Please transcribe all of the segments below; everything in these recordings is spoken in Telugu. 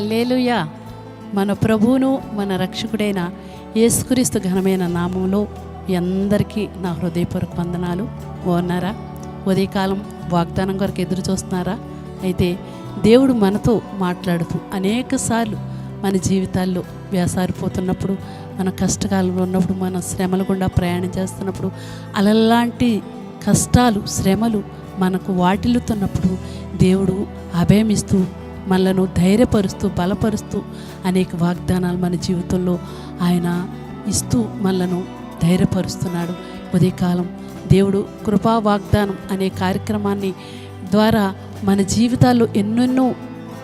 హల్లేలుయ. మన ప్రభువును మన రక్షకుడైన యేసుక్రీస్తు ఘనమైన నామంలో మీ అందరికీ నా హృదయపూర్వక వందనాలు. బాగున్నారా? ఉదయకాలం వాగ్దానం కొరకు ఎదురు చూస్తున్నారా? అయితే దేవుడు మనతో మాట్లాడుతూ అనేక సార్లు మన జీవితాల్లో వ్యాసారిపోతున్నప్పుడు మన కష్టకాలంలో ఉన్నప్పుడు మన శ్రమల గుండా ప్రయాణం చేస్తున్నప్పుడు అలలాంటి కష్టాలు శ్రమలు మనకు వాటిల్లుతున్నప్పుడు దేవుడు అభయమిస్తూ మనలను ధైర్యపరుస్తూ బలపరుస్తూ అనేక వాగ్దానాలు మన జీవితంలో ఆయన ఇస్తూ మనలను ధైర్యపరుస్తున్నాడు. ఉదయకాలం దేవుడు కృపా వాగ్దానం అనే కార్యక్రమాన్ని ద్వారా మన జీవితాల్లో ఎన్నెన్నో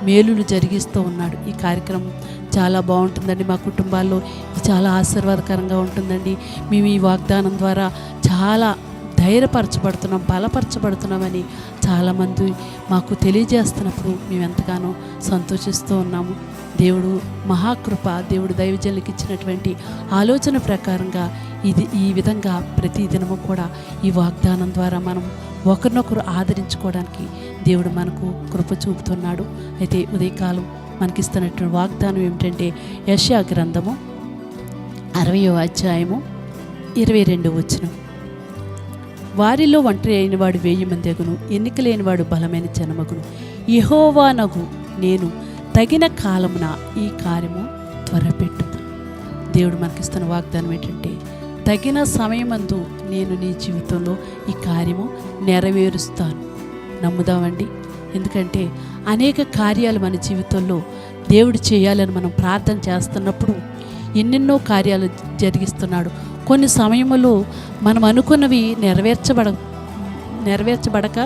మేలులు జరిగిస్తూ ఉన్నాడు. ఈ కార్యక్రమం చాలా బాగుంటుందండి. మా కుటుంబాల్లో ఇది చాలా ఆశీర్వాదకరంగా ఉంటుందండి. మేము ఈ వాగ్దానం ద్వారా చాలా ధైర్యపరచబడుతున్నాం బలపరచబడుతున్నామని చాలామంది మాకు తెలియజేస్తున్నప్పుడు మేము ఎంతగానో సంతోషిస్తూ ఉన్నాము. దేవుడు మహాకృప దేవుడు దైవజనులకు ఇచ్చినటువంటి ఆలోచన ప్రకారంగా ఇది ఈ విధంగా ప్రతి దినము కూడా ఈ వాగ్దానం ద్వారా మనం ఒకరినొకరు ఆదరించుకోవడానికి దేవుడు మనకు కృప చూపుతున్నాడు. అయితే ఉదయకాలం మనకిస్తున్నటువంటి వాగ్దానం ఏమిటంటే యశా గ్రంథము అరవయో అధ్యాయము ఇరవై రెండు వచ్చినాం వారిలో ఒంటరి అయినవాడు వేయి మందెగును అగును ఎన్నిక లేనివాడు బలమైన జనమగును. యహోవానగు నేను తగిన కాలమున ఈ కార్యము త్వరపెట్టు దేవుడు మనకిస్తున్న వాగ్దానం ఏంటంటే తగిన సమయమందు నేను నీ జీవితంలో ఈ కార్యము నెరవేరుస్తాను. నమ్ముదామండి. ఎందుకంటే అనేక కార్యాలు మన జీవితంలో దేవుడు చేయాలని మనం ప్రార్థన చేస్తున్నప్పుడు ఎన్నెన్నో కార్యాలు జరిగిస్తున్నాడు. కొన్ని సమయములో మనం అనుకున్నవి నెరవేర్చబడ నెరవేర్చబడక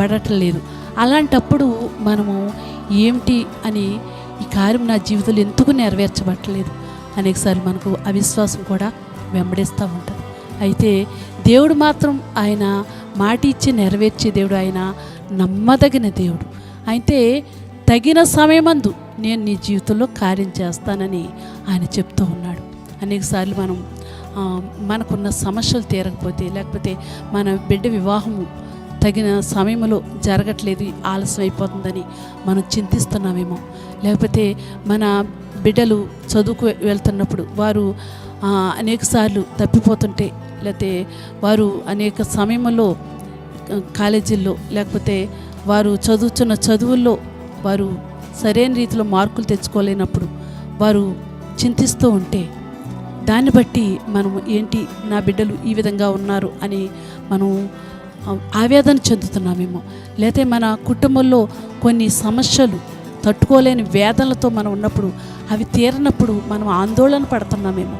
బడటలేదు అలాంటప్పుడు మనము ఏమిటి అని ఈ కార్యం నా జీవితంలో ఎందుకు నెరవేర్చబట్టలేదు అనేకసార్లు మనకు అవిశ్వాసం కూడా వెంబడిస్తూ ఉంటుంది. అయితే దేవుడు మాత్రం ఆయన మాట ఇచ్చి నెరవేర్చే దేవుడు ఆయన నమ్మదగిన దేవుడు. అయితే తగిన సమయమందు నేను నీ జీవితంలో కార్యం చేస్తానని ఆయన చెప్తూ ఉన్నాడు. అనేకసార్లు మనం మనకున్న సమస్యలు తీరకపోతే లేకపోతే మన బిడ్డ వివాహము తగిన సమయంలో జరగట్లేదు ఆలస్యం అయిపోతుందని మనం చింతిస్తున్నామేమో. లేకపోతే మన బిడ్డలు చదువుకు వెళ్తున్నప్పుడు వారు అనేకసార్లు తప్పిపోతుంటే లేకపోతే వారు అనేక సమయంలో కాలేజీల్లో లేకపోతే వారు చదువుతున్న చదువుల్లో వారు సరైన రీతిలో మార్కులు తెచ్చుకోలేనప్పుడు వారు చింతిస్తూ ఉంటే దాన్ని బట్టి మనం ఏంటి నా బిడ్డలు ఈ విధంగా ఉన్నారు అని మనం ఆవేదన చెందుతున్నామేమో. లేతే మన కుటుంబంలో కొన్ని సమస్యలు తట్టుకోలేని వేదనలతో మనం ఉన్నప్పుడు అవి తీరనప్పుడు మనం ఆందోళన పడుతున్నామేమో.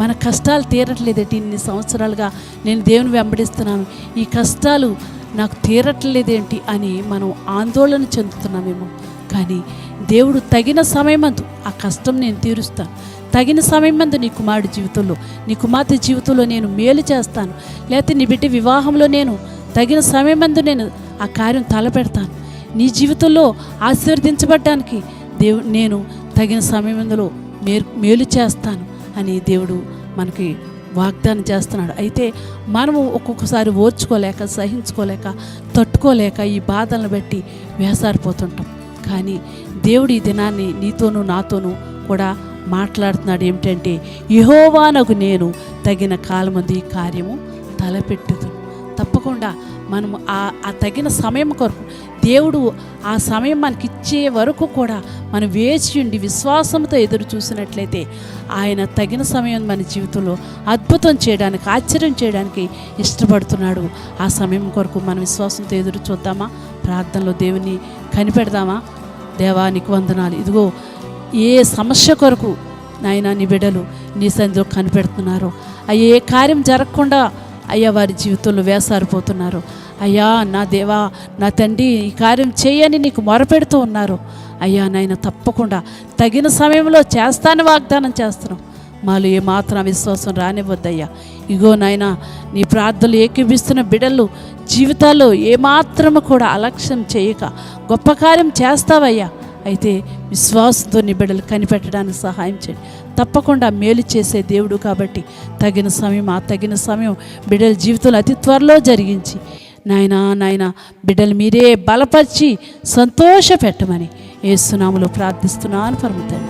మన కష్టాలు తీరట్లేదేంటి? ఇన్ని సంవత్సరాలుగా నేను దేవుని వెంబడిస్తున్నాను. ఈ కష్టాలు నాకు తీరట్లేదేంటి అని మనం ఆందోళన చెందుతున్నామేమో. కానీ దేవుడు తగిన సమయమందు ఆ కష్టం నేను తీరుస్తాను. తగిన సమయం మందు నీ కుమారుడి జీవితంలో నీ కుమార్తె జీవితంలో నేను మేలు చేస్తాను. లేకపోతే నీ బిడ్డ వివాహంలో నేను తగిన సమయం మందు నేను ఆ కార్యం తలపెడతాను. నీ జీవితంలో ఆశీర్వదించబడ్డానికి దేవు నేను తగిన సమయంలో మేలు మేలు చేస్తాను అని దేవుడు మనకి వాగ్దానం చేస్తున్నాడు. అయితే మనము ఒక్కొక్కసారి ఓర్చుకోలేక సహించుకోలేక తట్టుకోలేక ఈ బాధలను బట్టి వేసారిపోతుంటాం. కానీ దేవుడు ఈ దినాన్ని నీతోనూ నాతోనూ కూడా మాట్లాడుతున్నాడు ఏమిటంటే యహోవానకు నేను తగిన కాలమంది ఈ కార్యము తలపెట్టుదు తప్పకుండా మనము ఆ ఆ తగిన సమయం కొరకు దేవుడు ఆ సమయం మనకి ఇచ్చే వరకు కూడా మనం వేచి ఉండి విశ్వాసంతో ఎదురు చూసినట్లయితే ఆయన తగిన సమయం మన జీవితంలో అద్భుతం చేయడానికి ఆశ్చర్యం చేయడానికి ఇష్టపడుతున్నాడు. ఆ సమయం కొరకు మన విశ్వాసంతో ఎదురు చూద్దామా? ప్రార్థనలో దేవుని కనిపెడదామా? దేవానికి వందనాలు. ఇదిగో ఏ సమస్య కొరకు నాయన నీ బిడ్డలు నీ సన్నిధిలో కనిపెడుతున్నారో అయ్యా ఏ కార్యం జరగకుండా అయ్యా వారి జీవితంలో వేసారిపోతున్నారు. అయ్యా నా దేవా నా తండ్రి ఈ కార్యం చేయని నీకు మొరపెడుతూ ఉన్నారు. అయ్యా నాయన తప్పకుండా తగిన సమయంలో చేస్తాను వాగ్దానం చేస్తున్నాం. మాలో ఏమాత్రం విశ్వాసం రానివ్వద్దయ్యా. ఇగో నాయన నీ ప్రార్థనలు ఏకీపిస్తున్న బిడ్డలు జీవితాల్లో ఏమాత్రము కూడా అలక్ష్యం చేయక గొప్ప కార్యం చేస్తావయ్యా. అయితే విశ్వాసంతో నీ బిడ్డలు కనిపెట్టడానికి సహాయం చేయండి. తప్పకుండా మేలు చేసే దేవుడు కాబట్టి తగిన సమయం ఆ తగిన సమయం బిడ్డల జీవితంలో అతి త్వరలో జరిగించి నాయనా నాయన బిడ్డలు మీరే బలపరిచి సంతోష పెట్టమని ఏసునాములో ప్రార్థిస్తున్నాను పరమ